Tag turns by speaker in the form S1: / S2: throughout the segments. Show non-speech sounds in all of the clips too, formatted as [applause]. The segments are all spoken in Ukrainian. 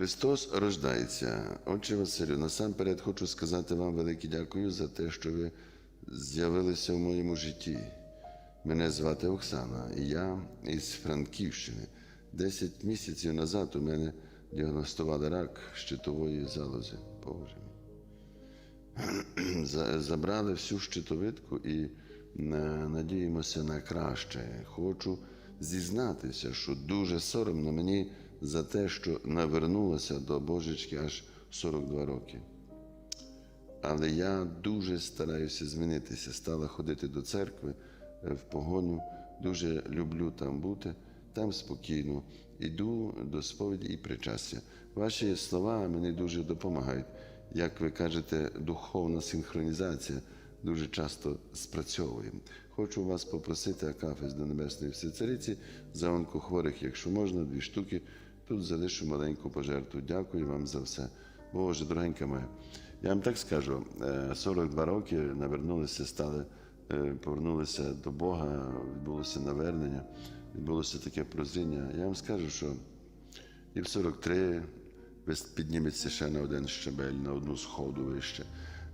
S1: Христос рождається. Отче Василю, насамперед хочу сказати вам велике дякую за те, що ви з'явилися в моєму житті. Мене звати Оксана, і я із Франківщини. Десять місяців назад у мене діагностували рак щитової залози. Боже мій. Забрали всю щитовидку і на- надіємося на краще. Хочу зізнатися, що дуже соромно мені за те, що навернулася до Божечки аж 42 роки. Але я дуже стараюся змінитися. Стала ходити до церкви е, в погоню. Дуже люблю там бути, там спокійно. Іду до сповіді і причастя. Ваші слова мені дуже допомагають. Як ви кажете, духовна синхронізація дуже часто спрацьовує. Хочу вас попросити Акафис до Небесної Всецариці за онкохворих, якщо можна, дві штуки. Тут залишу маленьку пожертву. Дякую вам за все. Боже, дорогенька моя. Я вам так скажу: е, 42 роки навернулися, стали, е, повернулися до Бога, відбулося навернення, відбулося таке прозріння. Я вам скажу, що і в 43 ви підніметься ще на один щебель, на одну сходу вище,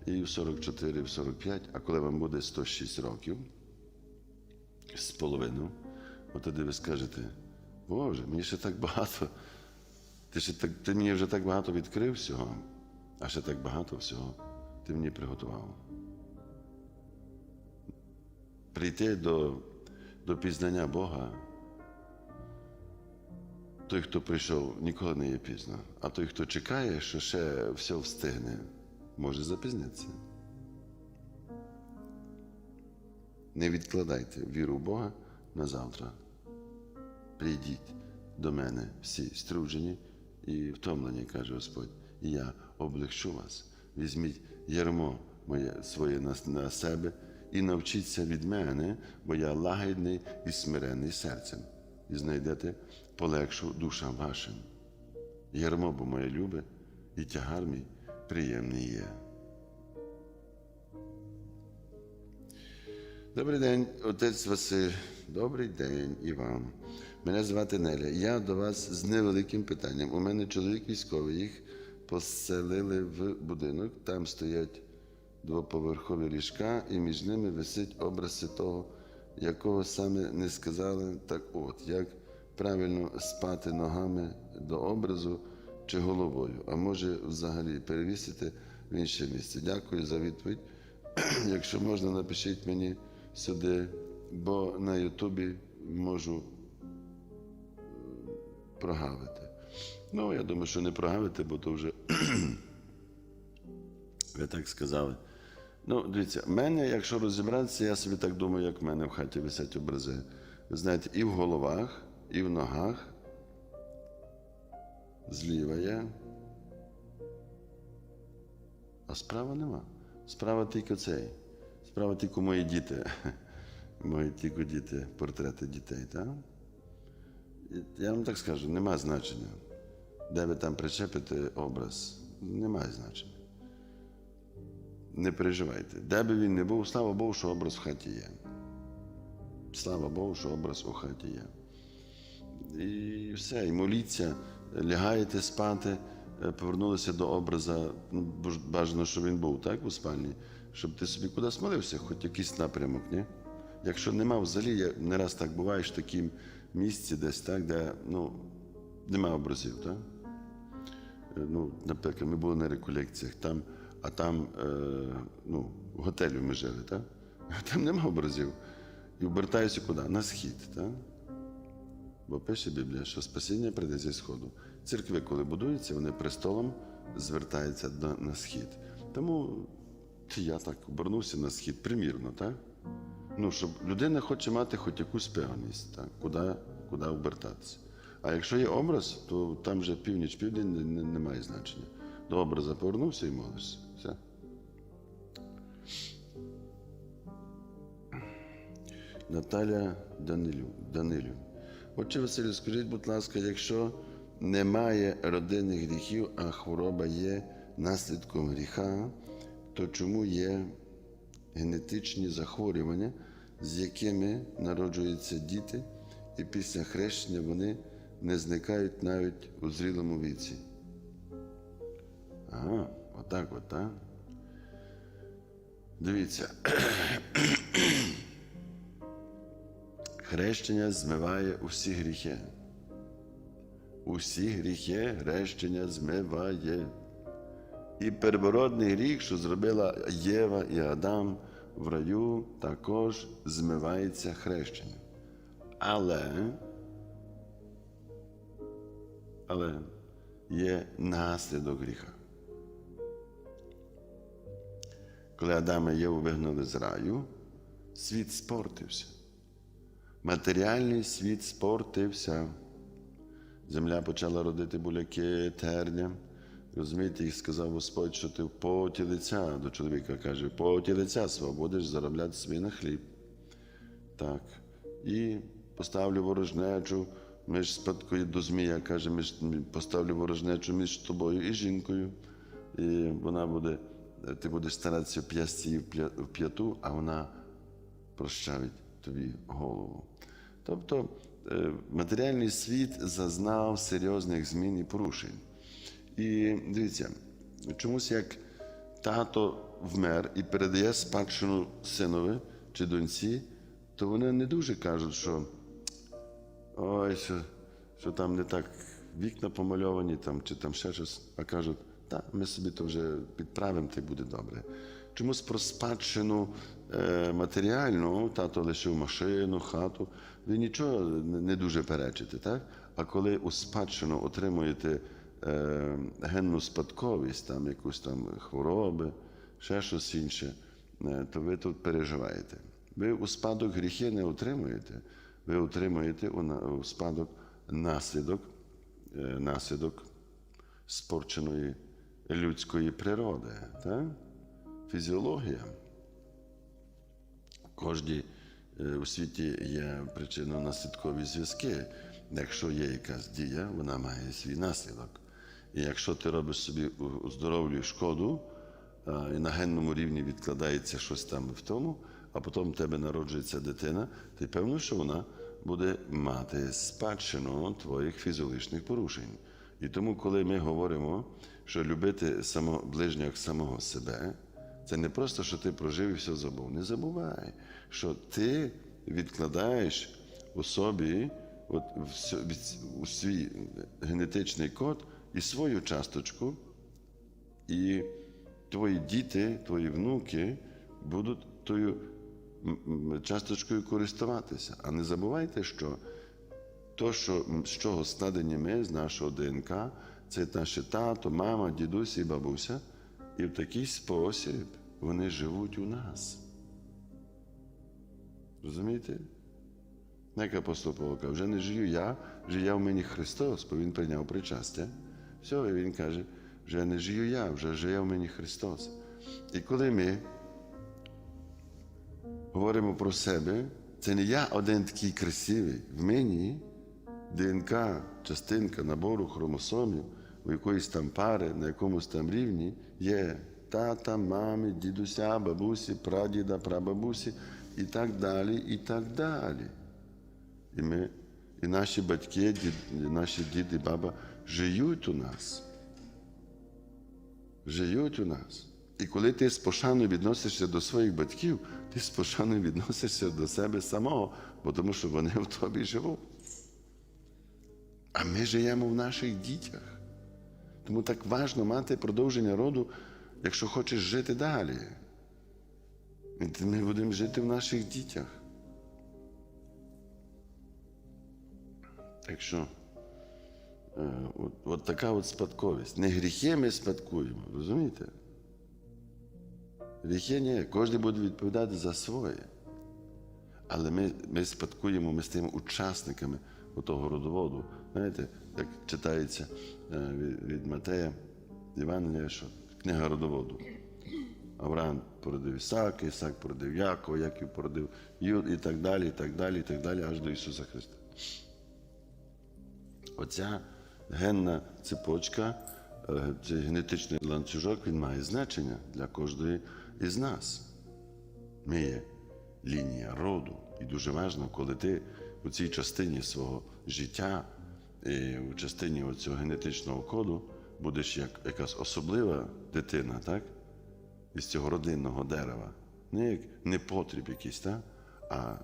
S1: і в 44, і в 45, а коли вам буде 106 років з половину, от тоді ви скажете, Боже, мені ще так багато. Ти, ще так, ти мені вже так багато відкрив всього, а ще так багато всього ти мені приготував. Прийти до, до пізнання Бога. Той, хто прийшов, ніколи не є пізно. А той, хто чекає, що ще все встигне, може запізнитися. Не відкладайте віру в Бога на завтра. Прийдіть до мене всі струджені і втомлені, каже Господь, і я облегчу вас. Візьміть ярмо моє своє на, на себе і навчіться від мене, бо я лагідний і смиренний серцем, і знайдете полегшу душам вашим. Ярмо бо моє любе, і тягар мій приємний є. Добрий день, отець Василь. Добрий день і вам. Мене звати Неля. Я до вас з невеликим питанням. У мене чоловік військовий, їх поселили в будинок. Там стоять двоповерхові ліжка, і між ними висить образ святого, якого саме не сказали. Так от, як правильно спати ногами до образу чи головою, а може взагалі перевісити в інше місце. Дякую за відповідь. Якщо можна, напишіть мені сюди, бо на Ютубі можу прогавити. Ну, я думаю, що не прогавити, бо то вже [clears throat] ви так сказали. Ну, дивіться, в мене, якщо розібратися, я собі так думаю, як в мене в хаті висять образи. Ви знаєте, і в головах, і в ногах. Зліва є. А справа нема. Справа тільки цей. Справа тільки мої діти. [laughs] Мої тільки діти, портрети дітей, так? Я вам так скажу, нема значення. Де ви там причепите образ, немає значення. Не переживайте. Де би він не був, слава Богу, що образ в хаті є. Слава Богу, що образ у хаті є. І все, і моліться, лягаєте спати, е, повернулися до образа, ну, бажано, щоб він був так у спальні, щоб ти собі кудись молився, хоч якийсь напрямок, ні? Якщо нема взагалі, не раз так буваєш в такому місці десь, так, де ну, нема образів, так? Е, Ну, наприклад, ми були на реколекціях, там, а там е, ну, в готелі ми жили, так? [laughs] Там нема образів. І обертаюся куди? На схід, так? Бо пише Біблія, що спасіння прийде зі сходу. Церкви, коли будуються, вони престолом звертаються до, на схід. Тому я так обернувся на схід, примірно, так? Ну, щоб людина хоче мати хоч якусь певність, так? Куди, куди обертатися. А якщо є образ, то там вже північ, південь не, не, не має значення. До образа повернувся і молишся. Все. Наталя Данилю. Данилю. Отче Василю, скажіть, будь ласка, якщо немає родинних гріхів, а хвороба є наслідком гріха, то чому є генетичні захворювання, з якими народжуються діти, і після хрещення вони не зникають навіть у зрілому віці? Ага, отак от, так? Дивіться. [clears throat] Хрещення змиває усі гріхи. Усі гріхи хрещення змиває. І первородний гріх, що зробила Єва і Адам в раю, також змивається хрещенням. Але, але є наслідок гріха. Коли Адама і Єву вигнали з раю, світ спортився. Матеріальний світ спортився. Земля почала родити буляки, терня. Розумієте, і сказав Господь, що ти поті лиця до чоловіка каже, поті лиця свого будеш заробляти собі на хліб. Так. І поставлю ворожнечу між спадкою до Змія, каже, між, поставлю ворожнечу між тобою і жінкою. І вона буде, ти будеш старатися п'ясти в п'яту, а вона прощавить тобі голову. Тобто е, матеріальний світ зазнав серйозних змін і порушень. І дивіться, чомусь як тато вмер і передає спадщину синові чи доньці, то вони не дуже кажуть, що ой, що, що там не так вікна помальовані, там, чи там ще щось, а кажуть, так, ми собі то вже підправимо, та й буде добре. Чомусь про спадщину е, матеріальну тато лишив машину, хату, ви нічого не дуже перечите, так? А коли у спадщину отримуєте е, генну спадковість, там якусь там хвороби, ще щось інше, е, то ви тут переживаєте. Ви у спадок гріхи не отримуєте, ви отримуєте у, спадок наслідок, е, наслідок спорченої людської природи. Так? Фізіологія. Кожній у світі є причинно-наслідкові зв'язки. Якщо є якась дія, вона має свій наслідок. І якщо ти робиш собі у- здоров'ю шкоду, і на генному рівні відкладається щось там в тому, а потім в тебе народжується дитина, ти певно, що вона буде мати спадщину твоїх фізіологічних порушень. І тому, коли ми говоримо, що любити само, ближнього як самого себе, це не просто, що ти прожив і все забув. Не забувай, що ти відкладаєш у собі от, всьо- від- у свій генетичний код і свою часточку, і твої діти, твої внуки будуть тою часточкою користуватися. А не забувайте, що то, що, з чого складені ми, з нашого ДНК, це наше тато, мама, дідусь і бабуся. І в такий спосіб вони живуть у нас. Розумієте? Як апостол Павло каже, вже не живу я, жиє в мені Христос, бо Він прийняв причастя. Все, і Він каже, вже не живу я, вже живе в мені Христос. І коли ми говоримо про себе, це не я один такий красивий. В мені ДНК, частинка набору хромосомів, у якоїсь там пари, на якомусь там рівні є тата, мами, дідуся, бабусі, прадіда, прабабусі і так далі, і так далі. І ми, і наші батьки, дід, наші діди, баба живуть у нас. Живуть у нас. І коли ти з пошаною відносишся до своїх батьків, ти з пошаною відносишся до себе самого, бо тому що вони в тобі живуть. А ми живемо в наших дітях. Тому так важно мати продовження роду, якщо хочеш жити далі. І ми будемо жити в наших дітях. Так що, от, от така от спадковість. Не гріхи ми спадкуємо, розумієте? Гріхи ні, кожен буде відповідати за своє. Але ми, ми спадкуємо, ми стаємо учасниками того родоводу. Знаєте, як читається е, від, Матея Євангелія, що книга родоводу. Авраам породив Ісака, Ісак породив Якова, Яків породив Юд і так далі, і так далі, і так далі, аж до Ісуса Христа. Оця генна цепочка, цей генетичний ланцюжок, він має значення для кожної із нас. Ми є лінія роду. І дуже важливо, коли ти у цій частині свого життя, і у частині цього генетичного коду, будеш як якась особлива дитина, так? Із цього родинного дерева. Не як непотріб якийсь, так? а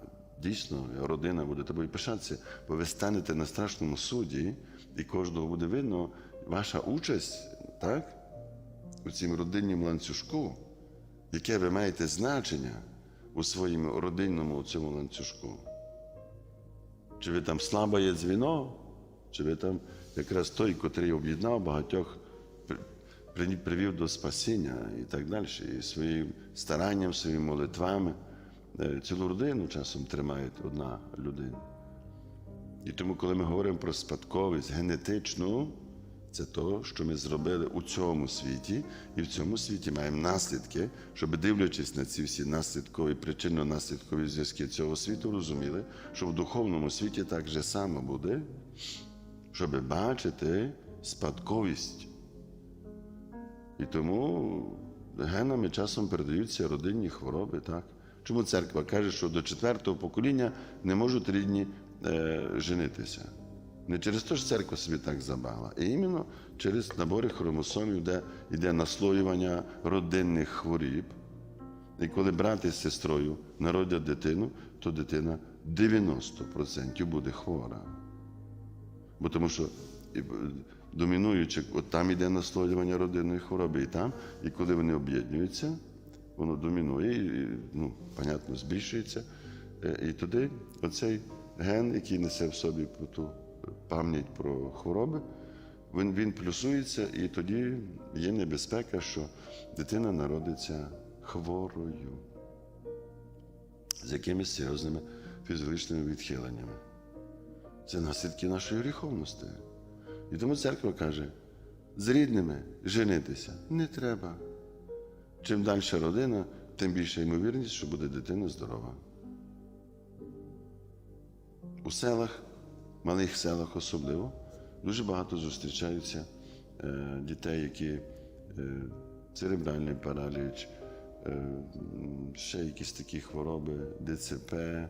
S1: дійсно родина буде тобою пишатися, бо ви станете на страшному суді, і кожного буде видно ваша участь, так? У цім родиннім ланцюжку, яке ви маєте значення у своєму родинному цьому ланцюжку. Чи ви там слабе дзвіно, чи ви там якраз той, котрий об'єднав багатьох, при- при- привів до спасіння і так далі, і своїм старанням, своїми молитвами. Е, Цілу родину часом тримає одна людина. І тому, коли ми говоримо про спадковість генетичну, це то, що ми зробили у цьому світі, і в цьому світі маємо наслідки, щоб дивлячись на ці всі наслідкові, причинно-наслідкові зв'язки цього світу, розуміли, що в духовному світі так же само буде, щоб бачити спадковість. І тому генами часом передаються родинні хвороби. Так? Чому церква каже, що до четвертого покоління не можуть рідні е, женитися? Не через те, що церква собі так забагла, а іменно через набори хромосомів, де йде наслоювання родинних хворіб. І коли брат із сестрою народять дитину, то дитина 90% буде хвора. Бо тому що е, домінуючи, от там йде наслоювання родинної хвороби, і там, і коли вони об'єднуються, воно домінує, і, ну, понятно, збільшується. Е, І туди оцей ген, який несе в собі ту пам'ять про хвороби, він, він плюсується, і тоді є небезпека, що дитина народиться хворою з якимись серйозними фізіологічними відхиленнями. Це наслідки нашої гріховності. І тому церква каже: з рідними женитися не треба. Чим далі родина, тим більша ймовірність, що буде дитина здорова. У селах, малих селах особливо, дуже багато зустрічаються е, дітей, які е, церебральний параліч, е, ще якісь такі хвороби, ДЦП, е,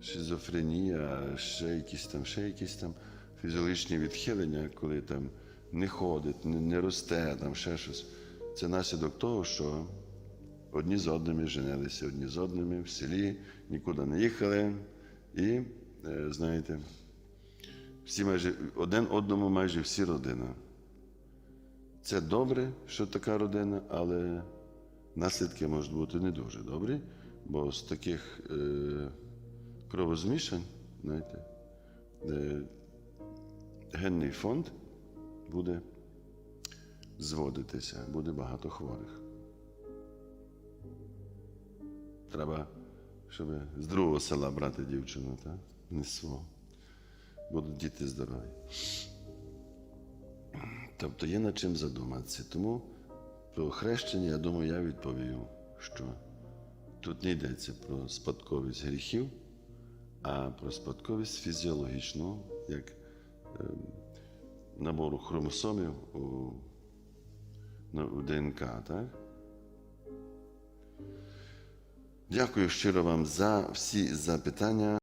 S1: шизофренія, ще якісь там, ще якісь там фізіологічні відхилення, коли там не ходить, не, не росте, там ще щось. Це наслідок того, що одні з одними женилися, одні з одними в селі, нікуди не їхали. І, е, знаєте, всі майже один одному майже всі родина. Це добре, що така родина, але наслідки можуть бути не дуже добрі, бо з таких е, кровозмішань, знаєте, е, генний фонд буде зводитися, буде багато хворих. Треба, щоб з другого села брати дівчину, так? не з свого. Будуть діти здорові. Тобто є над чим задуматися. Тому про хрещення, я думаю, я відповів, що тут не йдеться про спадковість гріхів, а про спадковість фізіологічну, як е, набору хромосомів у, у ДНК. Так? Дякую щиро вам за всі запитання.